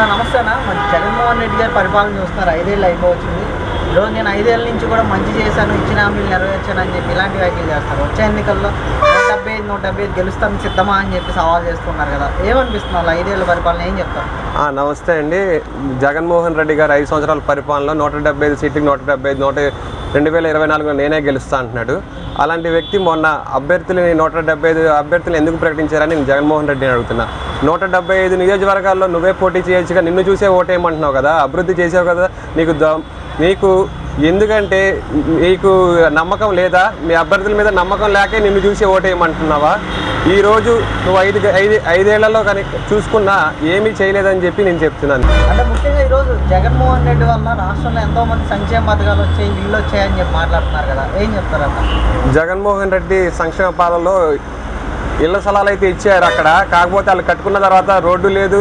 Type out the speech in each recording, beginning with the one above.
నమస్తే అన్న మరి జగన్మోహన్ రెడ్డి గారి పరిపాలన చూస్తున్నారు? ఐదేళ్ళు అయిపోవచ్చింది. ఈరోజు నేను ఐదేళ్ళ నుంచి కూడా మంచి చేశాను ఇచ్చిన హామీలు నెరవేర్చాను అని చెప్పి ఇలాంటి వ్యాఖ్యలు చేస్తారు. వచ్చే ఎన్నికల్లో నూట డెబ్బై ఐదు గెలుస్తాను సిద్ధమా అని చెప్పి సవాల్ చేస్తున్నారు కదా. ఏమనిపిస్తుంది వాళ్ళు ఐదేళ్ళ పరిపాలన? ఏం చెప్తారు? ఆ, నమస్తే అండి. జగన్మోహన్ రెడ్డి గారు ఐదు సంవత్సరాల పరిపాలనలో నూట డెబ్బై ఐదు సీట్లకి నూట డెబ్బై ఐదు నూట రెండు వేల ఇరవై నాలుగులో నేనే గెలుస్తా అంటున్నాడు. అలాంటి వ్యక్తి మొన్న అభ్యర్థులని నూట డెబ్బై ఐదు అభ్యర్థులు ఎందుకు ప్రకటించారని నేను జగన్మోహన్ రెడ్డిని అడుగుతున్నా. నూట డెబ్బై ఐదు నియోజకవర్గాల్లో నువ్వే పోటీ చేయొచ్చుగా నిన్ను చూసే ఓటేయమంటున్నావు కదా అభివృద్ధి చేసావు కదా నీకు ద నీకు ఎందుకంటే నీకు నమ్మకం లేదా? మీ అభ్యర్థుల మీద నమ్మకం లేకే నిన్ను చూసి ఓటేయమంటున్నావా? ఈరోజు నువ్వు ఐదు ఐదు ఐదేళ్ళలో కనుక చూసుకున్నా ఏమీ చేయలేదని చెప్పి నేను చెప్తున్నాను. అంటే ముఖ్యంగా ఈరోజు జగన్మోహన్ రెడ్డి వల్ల రాష్ట్రంలో ఎంతో మంది సంక్షేమ పథకాలు వచ్చాయి ఇల్లు వచ్చాయని చెప్పి మాట్లాడుతున్నారు కదా. ఏం చెప్తారన్న జగన్మోహన్ రెడ్డి సంక్షేమ పాలనలో ఇళ్ళ స్థలాలు అయితే ఇచ్చారు అక్కడ. కాకపోతే వాళ్ళు కట్టుకున్న తర్వాత రోడ్డు లేదు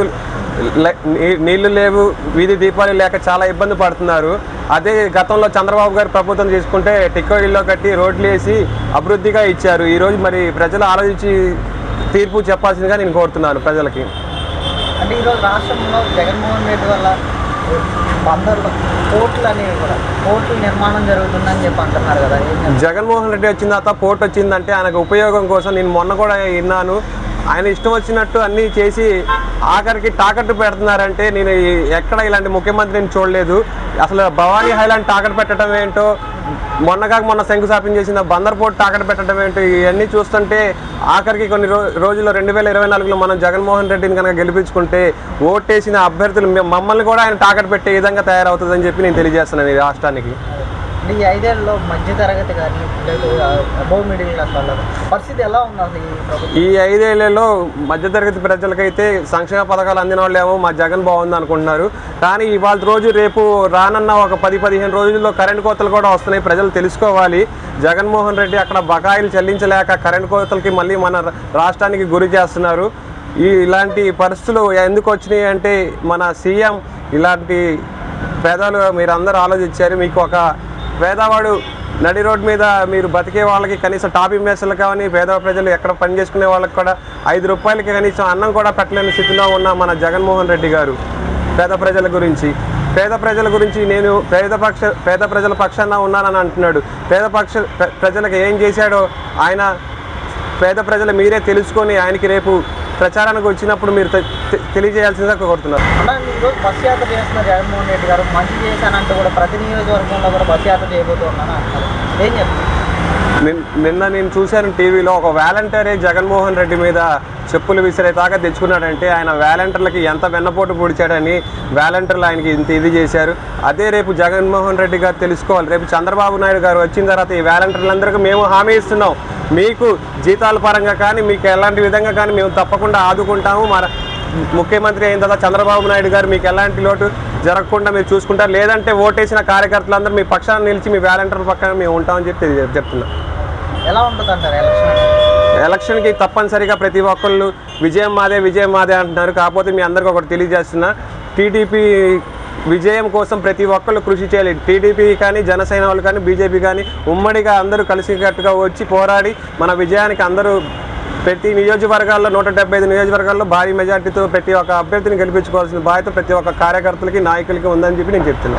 నీళ్ళు లేవు వీధి దీపాలు లేక చాలా ఇబ్బంది పడుతున్నారు. అదే గతంలో చంద్రబాబు గారు ప్రభుత్వం తీసుకుంటే టిక్కో ఇల్లు కట్టి రోడ్లు వేసి అభివృద్ధిగా ఇచ్చారు. ఈరోజు మరి ప్రజలు ఆలోచించి తీర్పు చెప్పాల్సిందిగా నేను కోరుతున్నాను ప్రజలకి. అంటే ఈరోజు రాష్ట్రంలో జగన్మోహన్ రెడ్డి వల్ల బందర్లు కోర్టులు అనేవి కూడా కోర్టుల నిర్మాణం జరుగుతుందని చెప్పి అంటున్నారు కదా ఏం చెప్తారు? జగన్మోహన్ రెడ్డి వచ్చిన తర్వాత పోర్ట్ వచ్చిందంటే ఆయనకు ఉపయోగం కోసం నేను మొన్న కూడా విన్నాను. ఆయన ఇష్టం వచ్చినట్టు అన్నీ చేసి ఆఖరికి తాకట్టు పెడుతున్నారంటే నేను ఎక్కడ ఇలాంటి ముఖ్యమంత్రిని చూడలేదు. అసలు భవానీ హైలాండ్ తాకట్టు పెట్టడం ఏంటో మొన్నగా మొన్న శంకుస్థాపన చేసిన బందర్ పోర్ట్ తాకట్టు పెట్టడం ఏంటో ఇవన్నీ చూస్తుంటే ఆఖరికి కొన్ని రో రోజుల్లో రెండు వేల ఇరవై నాలుగులో మనం జగన్మోహన్ రెడ్డిని కనుక గెలిపించుకుంటే ఓటేసిన అభ్యర్థులు మమ్మల్ని కూడా ఆయన తాకట్టు పెట్టే విధంగా తయారవుతుందని చెప్పి నేను తెలియజేస్తున్నాను ఈ రాష్ట్రానికి. అంటే ఈ ఐదేళ్ళలో మధ్య తరగతి కానీ లేదు అబోవ్ మిడిల్ క్లాస్ వాళ్ళ పరిస్థితి ఎలా ఉంది ఈ ఐదేళ్ళలో మధ్యతరగతి ప్రజలకైతే సంక్షేమ పథకాలు అందిన వాళ్ళేమో మా జగన్ బాగుంది అనుకుంటున్నారు. కానీ ఇవాళ రోజు రేపు రానన్న ఒక పది పదిహేను రోజుల్లో కరెంటు కోతలు కూడా వస్తున్నాయి. ప్రజలు తెలుసుకోవాలి. జగన్మోహన్ రెడ్డి అక్కడ బకాయిలు చెల్లించలేక కరెంటు కోతలకి మళ్ళీ మన రాష్ట్రానికి గురి చేస్తున్నారు. ఈ ఇలాంటి పరిస్థితులు ఎందుకు వచ్చినాయి అంటే మన సీఎం ఇలాంటి పేదలు మీరు అందరూ ఆలోచించారు. మీకు ఒక పేదవాడు నడి రోడ్ మీద మీరు బతికే వాళ్ళకి కనీసం టాపీ మేసలు కానీ పేద ప్రజలు ఎక్కడ పని చేసుకునే వాళ్ళకి కూడా ఐదు రూపాయలకి కనీసం అన్నం కూడా పెట్టలేని స్థితిలో ఉన్న మన జగన్మోహన్ రెడ్డి గారు పేద ప్రజల గురించి. పేద ప్రజల గురించి నేను పేద పక్ష పేద ప్రజల పక్షాన ఉన్నానని అంటున్నాడు. పేద పక్ష ప్రజలకు ఏం చేశాడో ఆయన పేద ప్రజలు మీరే తెలుసుకొని ఆయనకి రేపు ప్రచారానికి వచ్చినప్పుడు మీరు తెలియజేయాల్సిందిగా కోరుతున్నారు. ఈరోజు బస్ యాత్ర చేస్తున్నారు జగన్మోహన్ రెడ్డి గారు. మంచి చేశానంటూ కూడా ప్రతి నియోజకవర్గంలో కూడా బస్ యాత్ర చేయబోతున్నాను? ఏం చెప్తారు? నిన్న నేను చూశాను టీవీలో ఒక వాలంటీరే జగన్మోహన్ రెడ్డి మీద చెప్పులు విసిరేదాకా తెచ్చుకున్నాడంటే ఆయన వాలంటీర్లకి ఎంత వెన్నపోటు పొడిచాడని వాలంటీర్లు ఆయనకి ఇంత ఇది చేశారు. అదే రేపు జగన్మోహన్ రెడ్డి గారు తెలుసుకోవాలి. రేపు చంద్రబాబు నాయుడు గారు వచ్చిన తర్వాత ఈ వాలంటీర్లందరికీ మేము హామీ ఇస్తున్నాం. మీకు జీతాల పరంగా కానీ మీకు ఎలాంటి విధంగా కానీ మేము తప్పకుండా ఆదుకుంటాము. మన ముఖ్యమంత్రి అయిన తర్వాత చంద్రబాబు నాయుడు గారు మీకు ఎలాంటి లోటు జరగకుండా మీరు చూసుకుంటారు. లేదంటే ఓటేసిన కార్యకర్తలందరూ మీ పక్షాన నిలిచి మీ వాలంటీర్ పక్కన మేము ఉంటామని చెప్పి చెప్తున్నాం. ఎలా ఉంటుంది అంటారు? ఎలక్షన్కి తప్పనిసరిగా ప్రతి ఒక్కళ్ళు విజయం మాదే విజయం మాదే అంటున్నారు. కాకపోతే మీ అందరికీ ఒకటి తెలియజేస్తున్నా. టీడీపీ విజయం కోసం ప్రతి ఒక్కళ్ళు కృషి చేయాలి. టీడీపీ కానీ జనసేన వాళ్ళు కానీ బీజేపీ కానీ ఉమ్మడిగా అందరూ కలిసికట్టుగా వచ్చి పోరాడి మన విజయానికి అందరూ ప్రతి నియోజకవర్గాల్లో నూట డెబ్బై ఐదు నియోజకవర్గాల్లో భారీ మెజార్టీతో ప్రతి ఒక్క అభ్యర్థిని గెలిపించుకోవాల్సిన బాధ్యత ప్రతి ఒక్క కార్యకర్తలకి నాయకులకి ఉందని చెప్పి నేను చెప్తున్నాను